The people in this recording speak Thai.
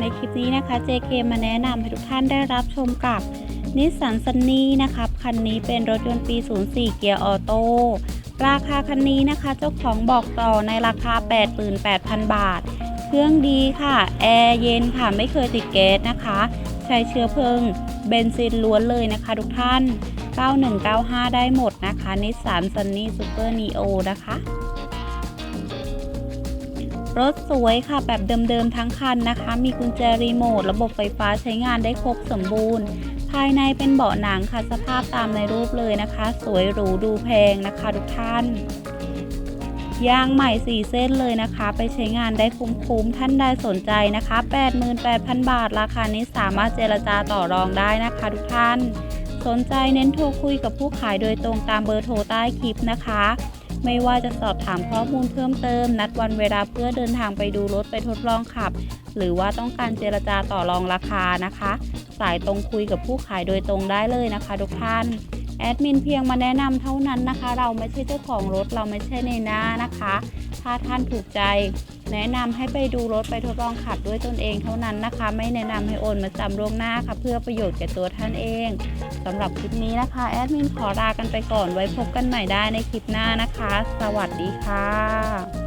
ในคลิปนี้นะคะ JK มาแนะนำให้ทุกท่านได้รับชมกับนิสสันซันนี่นะครับ คันนี้เป็นรถยนต์ปี 04 เกียร์ออโต้ราคาคันนี้นะคะ เจ้าของบอกต่อในราคา 88,000 บาท เครื่องดีค่ะ แอร์เย็นค่ะไม่เคยติดแก๊สนะคะ ใช้เชื้อเพลิงเบนซินล้วนเลยนะคะทุกท่าน 9195 ได้หมดนะคะนิสสันซันนี่ซูเปอร์นีโอนะคะ รถสวยค่ะแบบเดิมๆทั้งคันนะคะ มีกุญแจรีโมทระบบไฟฟ้าใช้งานได้ครบสมบูรณ์ ภายในเป็นเบาะหนังค่ะสภาพตามในรูปเลยนะคะ สวยหรูดูแพงนะคะทุกท่านยางใหม่ 4 เส้นเลยนะคะ ไปใช้งานได้คุ้มๆท่านใดสนใจนะคะ 88,000 บาท ราคานี้สามารถเจรจาต่อรองได้นะคะทุกท่าน สนใจเน้นโทรคุยกับผู้ขายโดยตรงตามเบอร์โทรใต้คลิปนะคะ ไม่ว่าจะสอบถามข้อมูลเพิ่มเติม นัดวันเวลาเพื่อเดินทางไปดูรถไปทดลองขับ หรือว่าต้องการเจรจาต่อรองราคานะคะ สายตรงคุยกับผู้ขายโดยตรงได้เลยนะคะทุกท่านแอดมินเพียงมาแนะนำเท่านั้นนะคะ เราไม่ใช่เจ้าของรถเราไม่ใช่ในหน้านะคะ ถ้าท่านถูกใจ แนะนำให้ไปดูรถไปทดลองขับด้วยตนเองเท่านั้นนะคะ ไม่แนะนำให้โอนมาจำล่วงหน้าค่ะ เพื่อประโยชน์แก่ตัวท่านเองสำหรับคลิปนี้นะคะ แอดมินขอลากันไปก่อนไว้พบกันใหม่ได้ในคลิปหน้านะคะ สวัสดีค่ะ